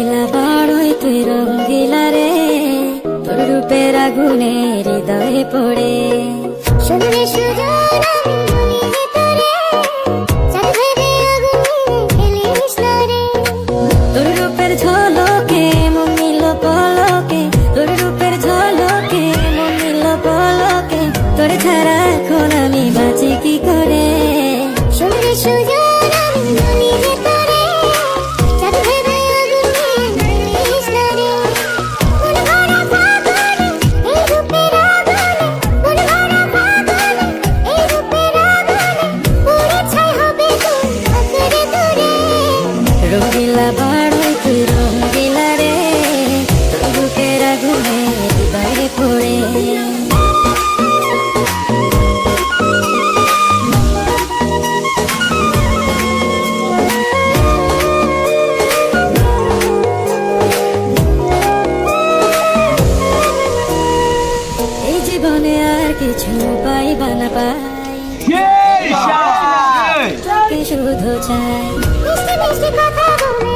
রঙ্গিলা বড়ই তুই রঙ্গিলা রে। তোর রূপের আগুনে হৃদয়ে পড়ে। সুজন তোরে। তোর রূপের ঝলকে নিল পলকে। তোর রূপের ঝলকে পলকে। তোর ছাড়া এখন আমি বাঁচি কি করে? সুজন রঙ্গিলা বড়ই তুই রঙ্গিলা রে? তোর রূপের আগুনে হৃদয়ে পড়ে। জীবনে আর কিছু পাইবা না পাই যায়। মিষ্টি মিষ্টি কথা বলে